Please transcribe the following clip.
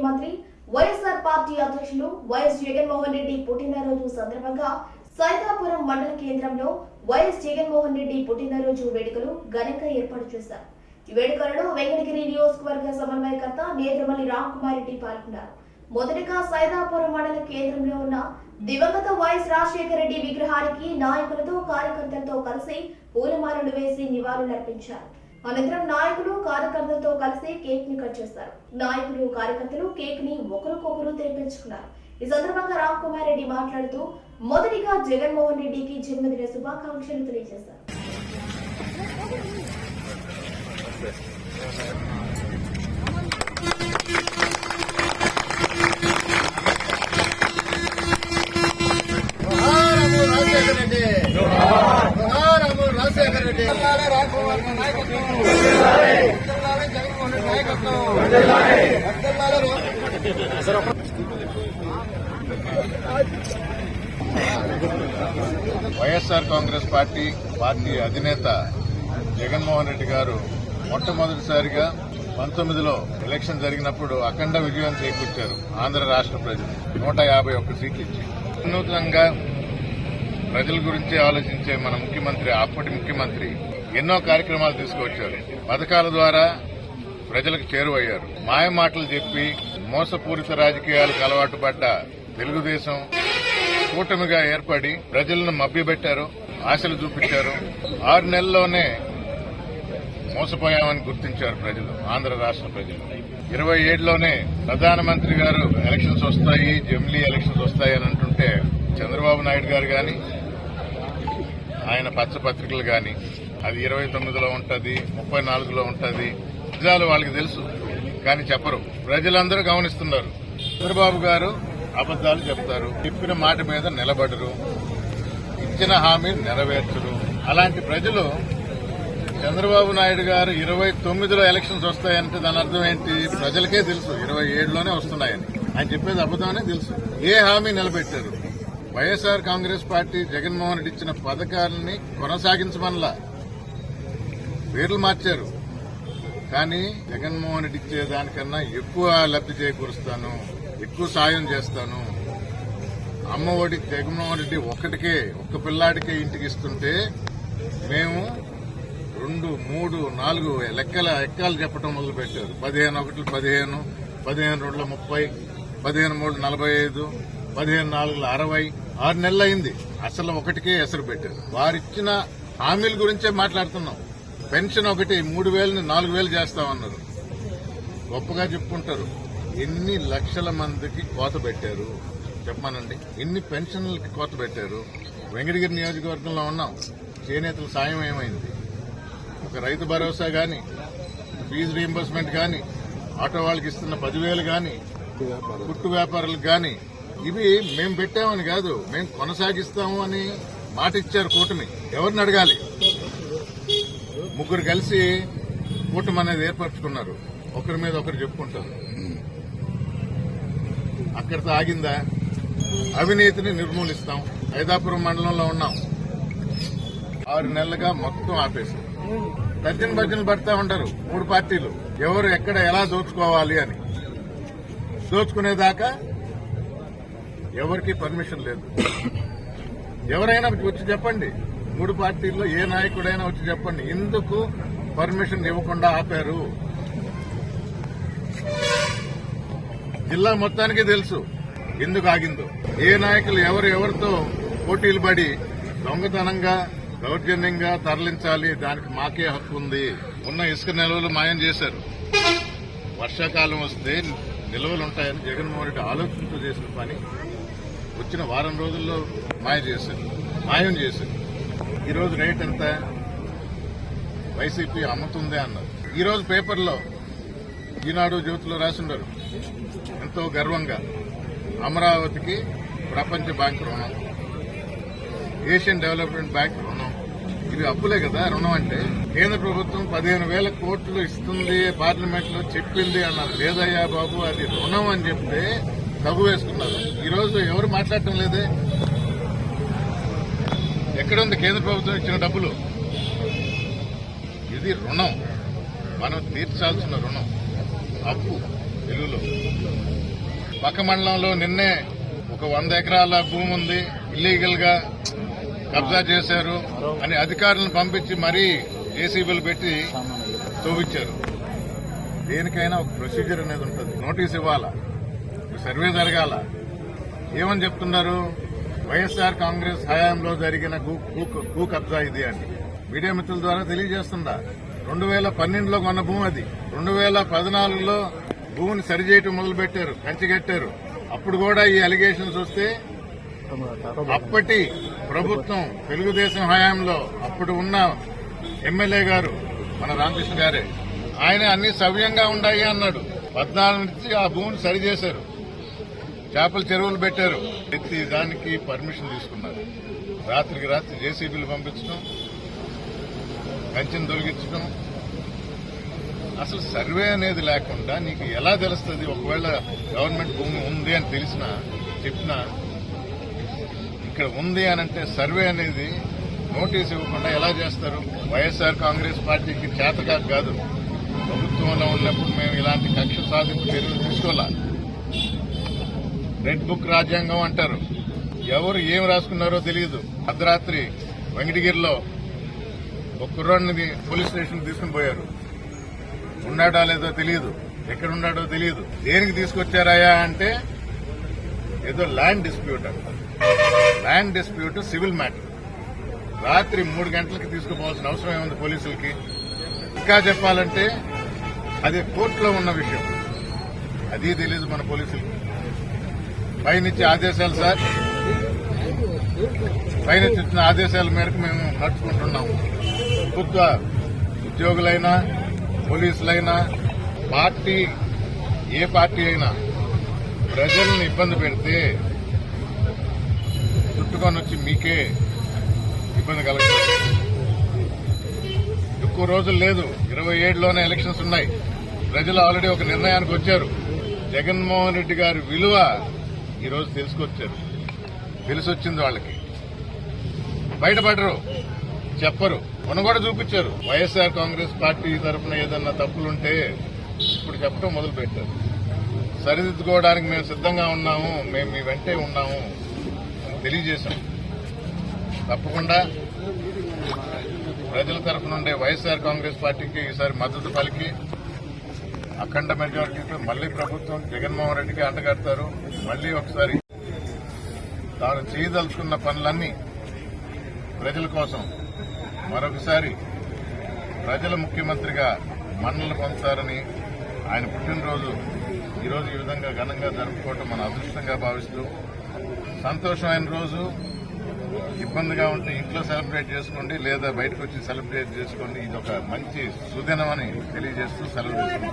ముఖ్యమంత్రి వైఎస్ఆర్ పార్టీ అధ్యక్షులు వైఎస్ జగన్మోహన్ రెడ్డి పుట్టినరోజు సందర్భంగా సైతాపురం మండల కేంద్రంలో వైఎస్ జగన్మోహన్ రెడ్డి పుట్టినరోజు వేడుకలు ఘనంగా ఏర్పాటు చేశారు. ఈ వేడుకలలో వెంకటగిరి నియోజకవర్గ సమన్వయకర్త నేత్రమల్లి రామ్ కుమార్ రెడ్డి పాల్గొన్నారు. మొదటగా సైదాపురం మండల కేంద్రంలో ఉన్న దివంగత వైఎస్ రాజశేఖర రెడ్డి విగ్రహానికి నాయకులతో కార్యకర్తలతో కలిసి పూలమాలలు వేసి నివాళులర్పించారు. అనంతరం నాయకులు కార్యకర్తలతో కలిసి కేక్ని కట్ చేస్తారు. నాయకులు కార్యకర్తలు కేక్ని ఒకరికొకరు తెరిపించుకున్నారు. ఈ సందర్భంగా రామ్ కుమార్ రెడ్డి మాట్లాడుతూ మొదటిగా జగన్మోహన్ రెడ్డికి జన్మదిన శుభాకాంక్షలు తెలియజేశారు. వైఎస్ఆర్ కాంగ్రెస్ పార్టీ పార్టీ అధినేత జగన్మోహన్ రెడ్డి గారు మొట్టమొదటిసారిగా పంతొమ్మిదిలో ఎలక్షన్ జరిగినప్పుడు అఖండ విజయం చేకూర్చారు ఆంధ్ర రాష్ట్ర ప్రజలు. నూట యాభై ఒక్క సీట్లు ఇచ్చి. నూతనంగా ప్రజల గురించి ఆలోచించే మన ముఖ్యమంత్రి అప్పటి ముఖ్యమంత్రి ఎన్నో కార్యక్రమాలు తీసుకువచ్చారు. పథకాల ద్వారా ప్రజలకు చేరువయ్యారు. మాయ మాటలు చెప్పి మోసపూరిత రాజకీయాలకు అలవాటు పడ్డ తెలుగుదేశం కూటమిగా ఏర్పడి ప్రజలను మభ్యపెట్టారు ఆశలు చూపించారు. ఆరు నెలల్లోనే మోసపోయామని గుర్తించారు ప్రజలు ఆంధ్ర రాష్ట్ర ప్రజలు. ఇరవై ఏడులోనే ప్రధానమంత్రి గారు ఎలక్షన్స్ వస్తాయి జమిలీ ఎలక్షన్స్ వస్తాయి అని అంటుంటే చంద్రబాబు నాయుడు గారు కానీ ఆయన పచ్చ పత్రికలు అది ఇరవై తొమ్మిదిలో ఉంటుంది ముప్పై నాలుగులో ఉంటుంది నిజాలు వాళ్ళకి తెలుసు కానీ చెప్పరు. ప్రజలందరూ గమనిస్తున్నారు. చంద్రబాబు గారు అబద్దాలు చెప్తారు. చెప్పిన మాట మీద నిలబడరు. ఇచ్చిన హామీ నెరవేర్చరు. అలాంటి ప్రజలు చంద్రబాబు నాయుడు గారు ఇరవై తొమ్మిదిలో ఎలక్షన్స్ వస్తాయంటే దాని అర్థం ఏంటి? ప్రజలకే తెలుసు. ఇరవై ఏడులోనే వస్తున్నాయని. ఆయన చెప్పేది అబద్ధమనే తెలుసు. ఏ హామీ నిలబెట్టారు? వైఎస్ఆర్ కాంగ్రెస్ పార్టీ జగన్మోహన్ రెడ్డి ఇచ్చిన పథకాలని కొనసాగించమనలా. పేర్లు మార్చారు. కానీ జగన్మోహన్ రెడ్డి ఇచ్చే దానికన్నా ఎక్కువ లబ్ధి చేకూరుస్తాను ఎక్కువ సాయం చేస్తాను. అమ్మ ఒడి జగన్మోహన్ రెడ్డి ఒక్కటికే ఒక్క పిల్లాడికే ఇంటికి ఇస్తుంటే మేము రెండు మూడు నాలుగు లెక్కల ఎక్కలు చెప్పడం మొదలు పెట్టారు పదిహేను ఒకటి పదిహేను పదిహేను రెండు ముప్పై పదిహేను మూడు నలభై ఐదు పదిహేను నాలుగుల అరవై ఆరు నెలలు అయింది. అసలు ఒకటికే ఎసరు పెట్టారు. వారిచ్చిన హామీల గురించే మాట్లాడుతున్నాం. పెన్షన్ ఒకటి మూడు వేలని నాలుగు వేలు చేస్తామన్నారు. గొప్పగా చెప్పుకుంటారు. ఎన్ని లక్షల మందికి కోత పెట్టారు? చెప్పమానండి. ఎన్ని పెన్షన్లకి కోత పెట్టారు? వెంకటగిరి నియోజకవర్గంలో ఉన్నాం. చేనేతల సాయం ఏమైంది? ఒక రైతు భరోసా కానీ ఫీజు రీఎంబర్స్మెంట్ కానీ ఆటో వాళ్ళకి ఇస్తున్న పదివేలు కానీ కుట్టు వ్యాపారులకు కానీ ఇవి మేము పెట్టామని కాదు మేము కొనసాగిస్తాము అని మాట ఇచ్చారు కూటమి. ఎవరిని అడగాలి? ముగ్గురు కలిసి కూటమి అనేది ఏర్పరచుకున్నారు. ఒకరి మీద ఒకరు చెప్పుకుంటారు. అక్కడితో ఆగిందా? అవినీతిని నిర్మూలిస్తాం. ఐదాపురం మండలంలో ఉన్నాం. ఆరు నెలలుగా మొత్తం ఆపేశారు తర్జన భర్జన పడతా ఉంటారు మూడు పార్టీలు. ఎవరు ఎక్కడ ఎలా దోచుకోవాలి అని. దోచుకునేదాకా ఎవరికి పర్మిషన్ లేదు. ఎవరైనా వచ్చి చెప్పండి. మూడు పార్టీల్లో ఏ నాయకుడైనా వచ్చి చెప్పండి. ఎందుకు పర్మిషన్ ఇవ్వకుండా ఆపారు? జిల్లా మొత్తానికి తెలుసు ఎందుకు ఆగిందో. ఏ నాయకులు ఎవరు ఎవరితో పోటీలు పడి దొంగతనంగా దౌర్జన్యంగా తరలించాలి? దానికి మాకే హక్కు ఉంది. ఉన్న ఇసుక నిల్వలు మాయం చేశారు. వర్షాకాలం వస్తే నిల్వలు ఉంటాయని జగన్మోహన్ రెడ్డి ఆలోచనతో చేసిన పని వచ్చిన వారం రోజుల్లో మాయ చేశారు. మాయం చేశారు. ఈరోజు రేట్ ఎంత? వైసీపీ అమ్ముతుందే అన్నారు. ఈరోజు పేపర్లో ఈనాడు జ్యోతిలో రాసిండరు. ఎంతో గర్వంగా అమరావతికి ప్రపంచ బ్యాంక్ రుణం ఏషియన్ డెవలప్మెంట్ బ్యాంక్ రుణం. ఇవి అప్పులే కదా రుణం అంటే? కేంద్ర ప్రభుత్వం పదిహేను వేల కోట్లు ఇస్తుంది పార్లమెంట్లో చెప్పింది అన్నారు. లేదయ్యా బాబు అది రుణం అని చెప్తే తగు వేసుకున్నారు. ఈ రోజు ఎవరు మాట్లాడటం లేదే? ఎక్కడుంది కేంద్ర ప్రభుత్వం ఇచ్చిన డబ్బులు. ఇది రుణం. మనం తీర్చాల్సిన రుణం. అప్పు తెలుగులో పక్క మండలంలో నిన్నే ఒక వంద ఎకరాల భూమి ఉంది. ఇల్లీగల్గా కబ్జా చేశారు అని అధికారులను పంపించి మరీ జేసీబీలు పెట్టి చూపించారు దేనికైనా ఒక ప్రొసీజర్ అనేది ఉంటుంది. నోటీస్ ఇవ్వాలా? సర్వే జరగాల? ఏమని చెప్తున్నారు? వైఎస్ఆర్ కాంగ్రెస్ హయాంలో జరిగిన భూ- కబ్జా ఇది అని మీడియా మిత్రుల ద్వారా తెలియజేస్తుందా? రెండు వేల పన్నెండులో కొన్న భూమి అది. రెండు వేల పద్నాలుగులో భూమిని సరిచేయటం మొదలుపెట్టారు కంచిగట్టారు అప్పుడు కూడా ఈ అలిగేషన్స్ వస్తే అప్పటి ప్రభుత్వం తెలుగుదేశం హయాంలో అప్పుడు ఉన్న ఎమ్మెల్యే గారు మన రామకృష్ణ గారే. ఆయన అన్ని సవ్యంగా ఉన్నాయి అన్నాడు. పద్నాలుగు నుంచి ఆ భూమిని సరిచేశారు చేపల చెరువులు పెట్టారు. ప్రతి దానికి పర్మిషన్ తీసుకున్నారు. రాత్రికి రాత్రి జేసీబీలు పంపించడం కంచెను తొలగించడం. అసలు సర్వే అనేది లేకుండా నీకు ఎలా తెలుస్తుంది? ఒకవేళ గవర్నమెంట్ భూమి ఉంది అని తెలిసినా చెప్పినా ఇక్కడ ఉంది అని అంటే సర్వే అనేది నోటీస్ ఇవ్వకుండా ఎలా చేస్తారు? వైఎస్ఆర్ కాంగ్రెస్ పార్టీకి చేతకాక కాదు. ప్రభుత్వంలో ఉన్నప్పుడు మేము ఇలాంటి కక్ష సాధింపు చర్యలు తీసుకోవాలా? రెడ్ బుక్ రాజ్యాంగం అంటారు. ఎవరు ఏం రాసుకున్నారో తెలియదు అర్ధరాత్రి వెంకటగిరిలో ఒక కుర్రాడిని పోలీస్ స్టేషన్ తీసుకుని పోయారు. ఉన్నాడో లేదో తెలియదు ఎక్కడ ఉన్నాడో తెలియదు దేనికి తీసుకొచ్చారాయా అంటే ఏదో land dispute land dispute civil matter. రాత్రి మూడు గంటలకి తీసుకుపోవాల్సిన అవసరం ఏముంది పోలీసులకి? ఇంకా చెప్పాలంటే అది కోర్టులో ఉన్న విషయం. అది తెలియదు మన పోలీసులకి. పైనిచ్చే ఆదేశాలు సార్. పైనుంచి ఇచ్చిన ఆదేశాల మేరకు మేము నడుచుకుంటున్నాము. ప్రభుత్వ ఉద్యోగులైనా పోలీసులైనా పార్టీ ఏ పార్టీ అయినా ప్రజల్ని ఇబ్బంది పెడితే చుట్టుకొని వచ్చి మీకే ఇబ్బంది కలుగుతుంది ఎక్కువ రోజులు లేదు. ఇరవై ఏడులోనే ఎలక్షన్స్ ఉన్నాయి. ప్రజలు ఆల్రెడీ ఒక నిర్ణయానికి వచ్చారు. జగన్మోహన్ రెడ్డి గారి విలువ ఈరోజు తెలుసుకొచ్చారు. తెలిసొచ్చింది వాళ్ళకి. బయటపడరు. చెప్పరు. మొన్న కూడా చూపించారు. వైఎస్ఆర్ కాంగ్రెస్ పార్టీ తరఫున ఏదన్నా తప్పులుంటే ఇప్పుడు చెప్పడం మొదలు పెట్టారు సరిదిద్దుకోవడానికి మేము సిద్ధంగా ఉన్నాము. మేము మీ వెంటే ఉన్నాము అని తెలియజేశాం. తప్పకుండా ప్రజల తరఫు ఉండే వైఎస్ఆర్ కాంగ్రెస్ పార్టీకి ఈసారి మద్దతు పలికి అఖండ మెజార్టీతో మళ్ళీ ప్రభుత్వం జగన్మోహన్ రెడ్డికి అంటగడతారు మళ్ళీ ఒకసారి తాను చేయదలుచుకున్న పనులన్నీ ప్రజల కోసం మరొకసారి ప్రజల ముఖ్యమంత్రిగా మన్నలు పొందుతారని ఆయన పుట్టినరోజు ఈరోజు ఈ విధంగా ఘనంగా జరుపుకోవటం మన అదృష్టంగా భావిస్తూ సంతోషమైన రోజు. ఇబ్బందిగా ఉంటే ఇంట్లో సెలబ్రేట్ చేసుకోండి లేదా బయటకు వచ్చి సెలబ్రేట్ చేసుకోండి. ఇది ఒక మంచి సుదినం అని తెలియజేస్తూ సెలవు